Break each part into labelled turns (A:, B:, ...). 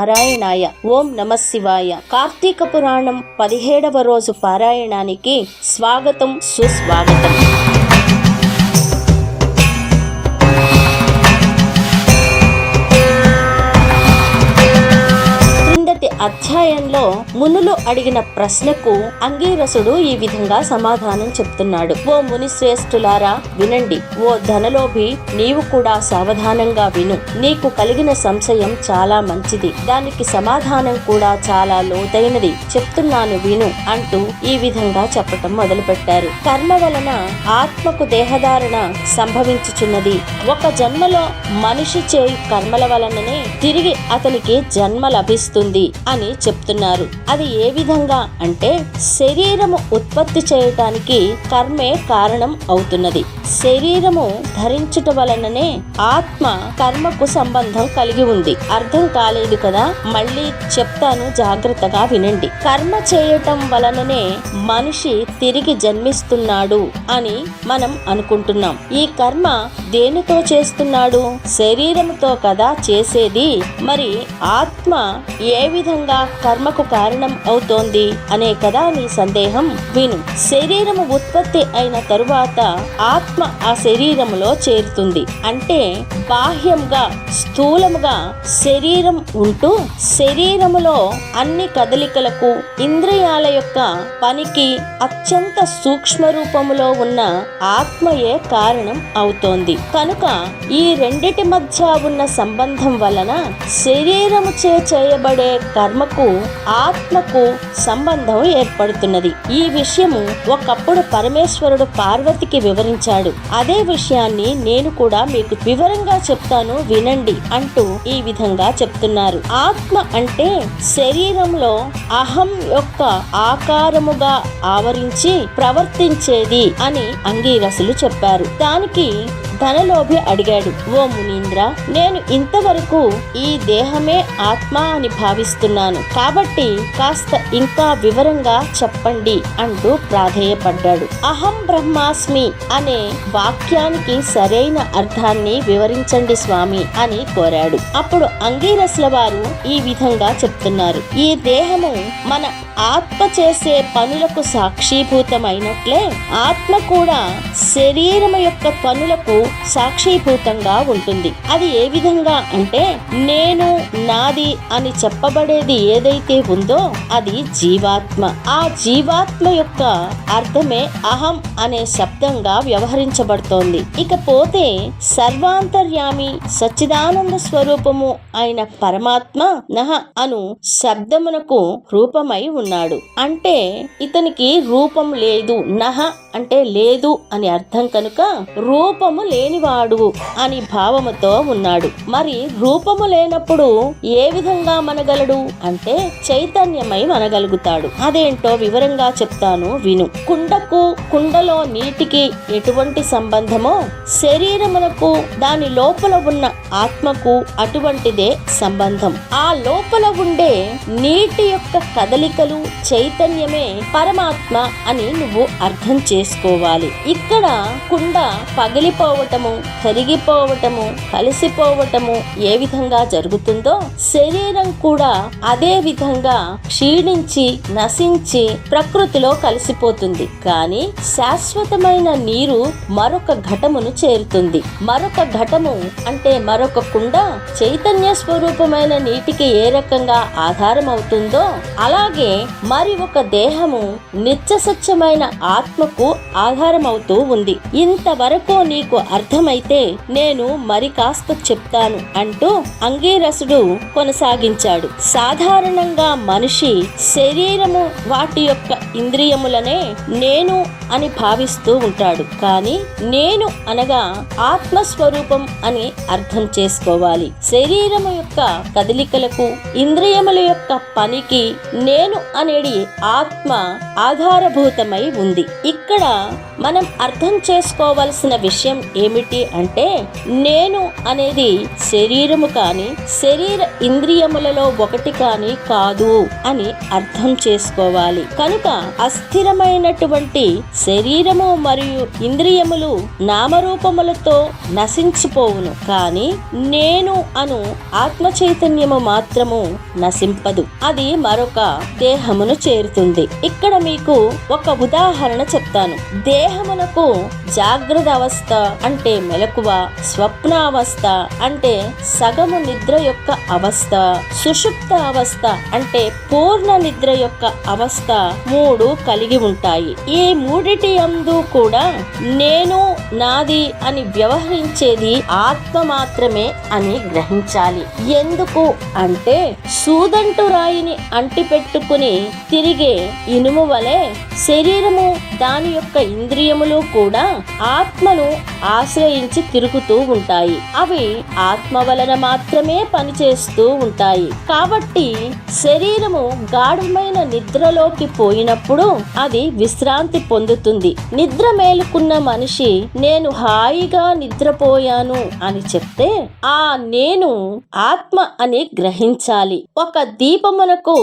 A: నారాయణాయ ఓం నమ శివాయ. కార్తీక పురాణం పదిహేడవ రోజు పారాయణానికి స్వాగతం సుస్వాగతం. అధ్యాయంలో మునులు అడిగిన ప్రశ్నకు అంగీరసుడు ఈ విధంగా సమాధానం చెప్తున్నాడు. ఓ ముని శ్రేష్ఠులారా వినండి. ఓ ధనలోభి నీవు కూడా సావధానంగా విను. నీకు కలిగిన సంశయం చాలా మంచిది. దానికి సమాధానం కూడా చాలా లోతైనది. చెప్తున్నాను విను అంటూ ఈ విధంగా చెప్పటం మొదలుపెట్టారు. కర్మ వలన ఆత్మకు దేహధారణ సంభవించుచున్నది. ఒక జన్మలో మనిషి చేయు కర్మల వలననే తిరిగి అతనికి జన్మ లభిస్తుంది. అని చెప్తున్నారు. అది ఏ విధంగా అంటే శరీరము ఉత్పత్తి చేయటానికి కర్మే కారణం అవుతున్నది. శరీరము ధరించుట వలననే ఆత్మ కర్మకు సంబంధం కలిగి ఉంది. అర్థం కాలేదు కదా? మళ్ళీ చెప్తాను జాగ్రత్తగా వినండి. కర్మ చేయటం వలననే మనిషి తిరిగి జన్మిస్తున్నాడు అని మనం అనుకుంటున్నాం. ఈ కర్మ దేనితో చేస్తున్నాడు? శరీరముతో కదా చేసేది? మరి ఆత్మ ఏ విధంగా కర్మకు కారణం అవుతోంది అనే కదా నీ సందేహం? విను. శరీరము ఉత్పత్తి అయిన తరువాత ఆత్మ ఆ శరీరములో చేరుతుంది. అంటే బాహ్యంగా స్థూలముగా శరీరం ఉంటూ శరీరములో అన్ని కదలికలకు ఇంద్రియాల యొక్క పనికి అత్యంత సూక్ష్మ రూపములో ఉన్న ఆత్మయే కారణం అవుతోంది. కనుక ఈ రెండిటి మధ్య ఉన్న సంబంధం వలన శరీరము చే చేయబడే కర్మకు ఆత్మకు సంబంధం ఏర్పడుతున్నది. ఈ విషయము ఒకప్పుడు పరమేశ్వరుడు పార్వతికి వివరించాడు. అదే విషయాన్ని నేను కూడా మీకు వివరంగా చెప్తాను వినండి అంటూ ఈ విధంగా చెప్తున్నారు. ఆత్మ అంటే శరీరంలో అహం యొక్క ఆకారముగా ఆవరించి ప్రవర్తించేది అని అంగీరసులు చెప్పారు. దానికి ధనలోభి అడిగాడు. ఓ మునీంద్ర నేను ఇంతవరకు ఈ దేహమే ఆత్మ అని భావిస్తున్నాను. కాబట్టి కాస్త ఇంకా వివరంగా చెప్పండి అంటూ ప్రాధేయపడ్డాడు. అహం బ్రహ్మాస్మి అనే వాక్యానికి సరైన అర్థాన్ని వివరించండి స్వామి అని కోరాడు. అప్పుడు అంగీరసుల వారు ఈ విధంగా చెప్తున్నారు. ఈ దేహము మన ఆత్మ చేసే పనులకు సాక్షీభూతమైనట్లే ఆత్మ కూడా శరీరము యొక్క పనులకు సాక్షీభూతంగా ఉంటుంది. అది ఏ విధంగా అంటే నేను నాది అని చెప్పబడేది ఏదైతే ఉందో అది జీవాత్మ. ఆ జీవాత్మ యొక్క అర్థమే అహం అనే శబ్దంగా వ్యవహరించబడుతోంది. ఇకపోతే సర్వాంతర్యామి సచ్చిదానంద స్వరూపము అయిన పరమాత్మ నహ అను శబ్దమునకు రూపమై ఉన్నాడు. అంటే ఇతనికి రూపం లేదు. నహ అంటే లేదు అని అర్థం కనుక రూపము లేనివాడు అని భావముతో ఉన్నాడు. మరి రూపము లేనప్పుడు ఏ విధంగా మనగలడు? అంటే చైతన్యమై మనగలుగుతాడు. అదేంటో వివరంగా చెప్తాను విను. కుండకు కుండలో నీటికి ఎటువంటి సంబంధమో శరీరమునకు దాని లోపల ఉన్న ఆత్మకు అటువంటిదే సంబంధం. ఆ లోపల ఉండే నీటి యొక్క కదలికలు చైతన్యమే పరమాత్మ అని నువ్వు అర్థం చేసుకోవాలి. ఇక్కడ కుండ పగిలిపోవడం పగిలిపోవటము కరిగిపోవటము కలిసిపోవటము ఏ విధంగా జరుగుతుందో శరీరం కూడా అదే విధంగా క్షీణించి నశించి ప్రకృతిలో కలిసిపోతుంది. కానీ శాశ్వతమైన నీరు మరొక ఘటమును చేరుతుంది. మరొక ఘటము అంటే మరొక కుండ చైతన్య స్వరూపమైన నీటికి ఏ రకంగా ఆధారం అవుతుందో అలాగే మరి ఒక దేహము నిత్యసత్యమైన ఆత్మకు ఆధారమవుతూ ఉంది. ఇంతవరకు నీకు అర్థమైతే నేను మరి కాస్త చెప్తాను అంటూ అంగీరసుడు కొనసాగించాడు. సాధారణంగా మనిషి శరీరము వాటి యొక్క ఇంద్రియములనే నేను అని భావిస్తూ ఉంటాడు. కానీ నేను అనగా ఆత్మస్వరూపం అని అర్థం చేసుకోవాలి. శరీరము యొక్క కదలికలకు ఇంద్రియముల యొక్క పనికి నేను అనేది ఆత్మ ఆధారభూతమై ఉంది. ఇక్కడ మనం అర్థం చేసుకోవలసిన విషయం ఏమిటి అంటే నేను అనేది శరీరము కానీ శరీర ఇంద్రియములలో ఒకటి కానీ కాదు అని అర్థం చేసుకోవాలి. కనుక అస్థిరమైనటువంటి శరీరము మరియు ఇంద్రియములు నామరూపములతో నశించిపోవును. కానీ నేను అను ఆత్మ చైతన్యము మాత్రము నశింపదు. అది మరొక దేహమును చేరుతుంది. ఇక్కడ మీకు ఒక ఉదాహరణ చెప్తాను. దేహమునకు జాగ్రత్త అవస్థ అంటే మెలకువ స్వప్నావస్థ అంటే సగము నిద్ర యొక్క అవస్థ సుషుప్త అవస్థ అంటే పూర్ణ నిద్ర యొక్క అవస్థ మూడు కలిగి ఉంటాయి. ఈ మూడిటి అందు కూడా నేను నాది అని వ్యవహరించేది ఆత్మ మాత్రమే అని గ్రహించాలి. ఎందుకు అంటే సూదంటు రాయిని అంటిపెట్టుకుని తిరిగే ఇనుము వలె శరీరము దాని యొక్క ఇంద్రియములు కూడా ఆత్మను ఆశ్రయించి తిరుగుతూ ఉంటాయి. అవి ఆత్మ వలన మాత్రమే పనిచేస్తూ ఉంటాయి. కాబట్టి శరీరము గాఢమైన నిద్రలోకి పోయినప్పుడు అది విశ్రాంతి పొందుతుంది. నిద్ర మేలుకున్న మనిషి నేను హాయిగా నిద్రపోయాను అని చెప్తే ఆ నేను ఆత్మ అని గ్రహించాలి. ఒక దీపమునకు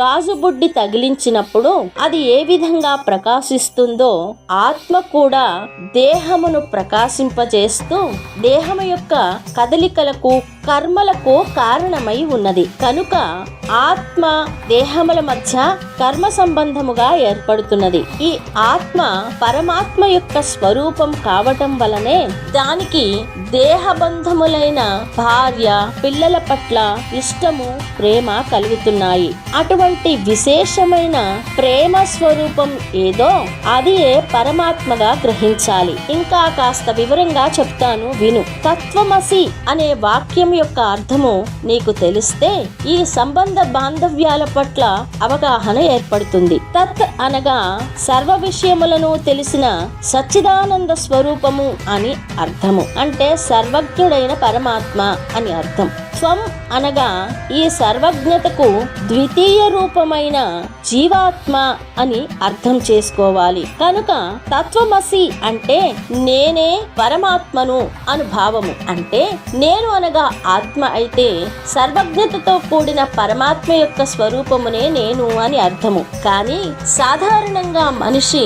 A: గాజు బుడ్డి తగిలించినప్పుడు అది ఏ విధంగా ప్రకాశిస్తుందో ఆ ఆత్మ కూడా దేహమును ప్రకాశింపజేస్తూ దేహము యొక్క కదలికలకు కర్మలకు కారణమై ఉన్నది. కనుక ఆత్మ దేహముల మధ్య కర్మ సంబంధముగా ఏర్పడుతున్నది. ఈ ఆత్మ పరమాత్మ యొక్క స్వరూపం కావటం వలనే దానికి దేహబంధములైన భార్య పిల్లల పట్ల ఇష్టము ప్రేమ కలుగుతున్నాయి. అటువంటి విశేషమైన ప్రేమ స్వరూపం ఏదో అది పరమాత్మగా గ్రహించాలి. ఇంకా కాస్త వివరంగా చెప్తాను విను. తత్వమసి అనే వాక్యం యొక్క అర్థము నీకు తెలిస్తే ఈ సంబంధ బాంధవ్యాల పట్ల అవగాహన ఏర్పడుతుంది. తత్ అనగా సర్వ విషయములను తెలిసిన సచ్చిదానంద స్వరూపము అని అర్థము. అంటే సర్వజ్ఞుడైన పరమాత్మ అని అర్థం. త్వం అనగా ఈ సర్వజ్ఞతకు ద్వితీయ రూపమైన జీవాత్మ అని అర్థం చేసుకోవాలి. కనుక తత్వమసి అంటే నేనే పరమాత్మను అనుభావము అంటే నేను అనగా ఆత్మ అయితే సర్వజ్ఞతతో కూడిన పరమాత్మ యొక్క స్వరూపమునే నేను అని అర్థము. కానీ సాధారణంగా మనిషి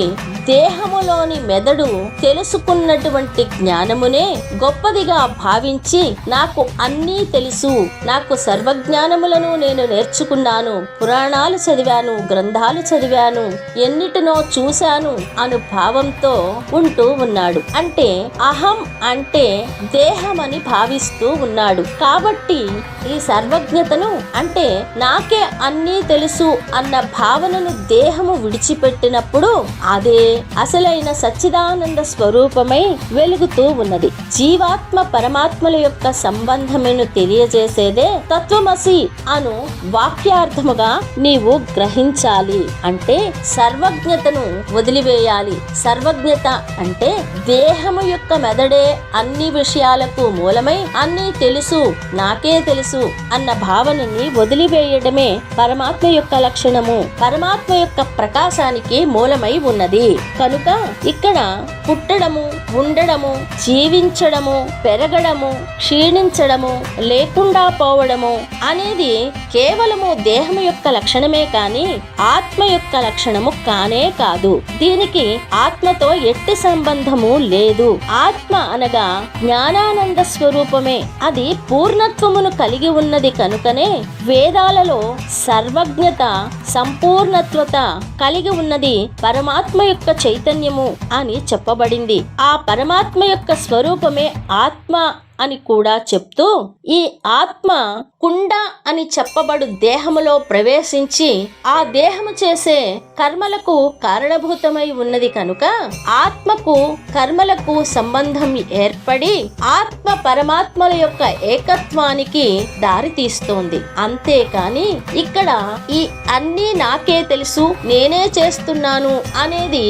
A: దేహములోని మెదడు తెలుసుకున్నటువంటి జ్ఞానమునే గొప్పదిగా భావించి నాకు అన్నీ తెలుసు. నాకు సర్వజ్ఞానములను నేను నేర్చుకున్నాను. పురాణాలు చదివాను గ్రంథాలు చదివాను. ఎన్నిటినో చూశాను అను భావంతో ఉంటూ ఉన్నాడు. అంటే అహం అంటే దేహం అని భావిస్తూ ఉన్నాడు. కాబట్టి ఈ సర్వజ్ఞతను అంటే నాకే అన్నీ తెలుసు అన్న భావనను దేహము విడిచిపెట్టినప్పుడు అదే అసలైన సచ్చిదానంద స్వరూపమై వెలుగుతూ ఉన్నది. జీవాత్మ పరమాత్మల యొక్క సంబంధమును తెలియజేసేదే తత్వమసి అను వాక్యార్థముగా నీవు గ్రహించాలి. అంటే సర్వజ్ఞతను వదిలివేయాలి. సర్వజ్ఞత అంటే దేహము యొక్క మెదడే అన్ని విషయాలకు మూలమై అన్నీ తెలుసు నాకే తెలుసు అన్న భావనని వదిలివేయడమే పరమాత్మ యొక్క లక్షణము. పరమాత్మ యొక్క ప్రకాశానికి మూలమై ఉన్నది. కనుక ఇక్కడ పుట్టడము ఉండడము జీవించడము పెరగడము క్షీణించడము లేకుండా పోవడము అనేది కేవలము దేహము యొక్క లక్షణమే కాని ఆత్మ యొక్క లక్షణము కానే కాదు. దీనికి ఆత్మతో ఎట్టి సంబంధము లేదు. ఆత్మ అనగా జ్ఞానానంద స్వరూపమే. అది పూర్ణత్వమును కలిగి ఉన్నది కనుకనే వేదాలలో సర్వజ్ఞత సంపూర్ణత్వత కలిగి ఉన్నది పరమాత్మ యొక్క చైతన్యము అని చెప్పబడింది. ఆ పరమాత్మ యొక్క స్వరూపమే ఆత్మ అని కూడా చెప్తూ ఈ ఆత్మ కుండ అని చెప్పబడు దేహములో ప్రవేశించి ఆ దేహము చేసే కర్మలకు కారణభూతమై ఉన్నది కనుక ఆత్మకు కర్మలకు సంబంధం ఏర్పడి ఆత్మ పరమాత్మల యొక్క ఏకత్వానికి దారి తీస్తోంది. అంతేకాని ఇక్కడ ఈ అన్నీ నాకే తెలుసు నేనే చేస్తున్నాను అనేది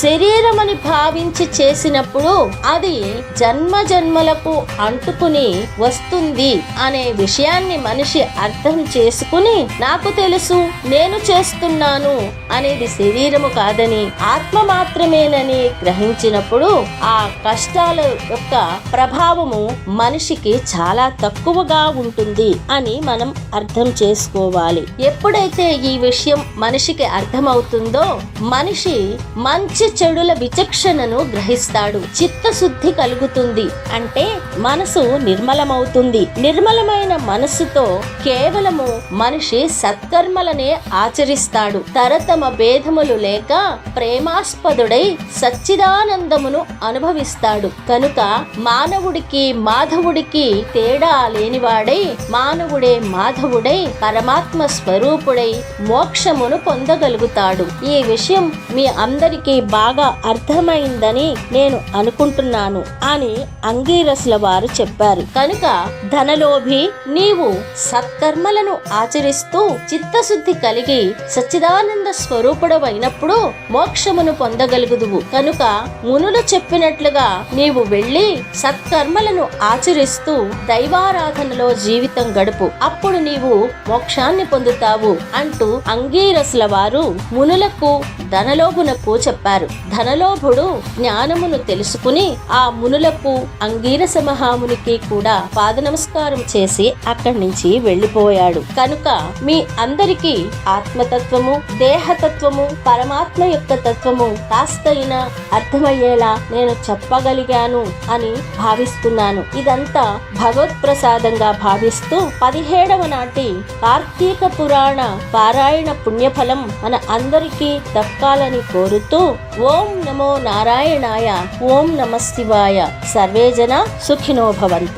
A: శరీరమని భావించి చేసినప్పుడు అది జన్మ జన్మలకు అంటుకుని వస్తుంది అనే విషయాన్ని మనిషి అర్థం చేసుకుని నాకు తెలుసు నేను చేస్తున్నాను అనేది శరీరము కాదని ఆత్మ మాత్రమేనని గ్రహించినప్పుడు ఆ కష్టాల యొక్క ప్రభావము మనిషికి చాలా తక్కువగా ఉంటుంది అని మనం అర్థం చేసుకోవాలి. ఎప్పుడైతే ఈ విషయం మనిషికి అర్థమవుతుందో మనిషి మంచి చెడుల విచక్షణను గ్రహిస్తాడు. చిత్తశుద్ధి కలుగుతుంది. అంటే మన మనసు నిర్మలమవుతుంది. నిర్మలమైన మనసుతో కేవలము మనిషి సత్కర్మలనే ఆచరిస్తాడు. తరతమ భేదములు లేక ప్రేమాస్పదుడై సచ్చిదానందమును అనుభవిస్తాడు. కనుక మానవుడికి మాధవుడికి తేడా లేనివాడై మానవుడే మాధవుడై పరమాత్మ స్వరూపుడై మోక్షమును పొందగలుగుతాడు. ఈ విషయం మీ అందరికీ బాగా అర్థమైందని నేను అనుకుంటున్నాను. అని అంగీరసుల వారు చెప్పారు. కనుక ధనలోభి నీవు సత్కర్మలను ఆచరిస్తూ చిత్తశుద్ధి కలిగి సచ్చిదానంద స్వరూపుడవైనప్పుడు మోక్షమును పొందగలుగుదువు. కనుక మునులు చెప్పినట్లుగా నీవు వెళ్ళి సత్కర్మలను ఆచరిస్తూ దైవారాధనలో జీవితం గడుపు. అప్పుడు నీవు మోక్షాన్ని పొందుతావు అంటూ అంగీరసుల వారు మునులకు ధనలోభునకు చెప్పారు. ధనలోభుడు జ్ఞానమును తెలుసుకుని ఆ మునులకు అంగీరస మహామునికి కూడా పాదనమస్కారం చేసి అక్కడి నుంచి వెళ్ళిపోయాడు. కనుక మీ అందరికీ ఆత్మతత్వము దేహతత్వము పరమాత్మ యొక్క తత్వము కాస్తైనా అర్థమయ్యేలా నేను చెప్పగలిగాను అని భావిస్తున్నాను. ఇదంతా భగవత్ ప్రసాదంగా భావిస్తూ పదిహేడవ నాటి కార్తీక పురాణ పారాయణ పుణ్యఫలం మన అందరికీ దక్కాలని కోరుతూ ఓం నమో నారాయణాయ ఓం నమ శివాయ. సర్వేజన సుఖినో భవంతు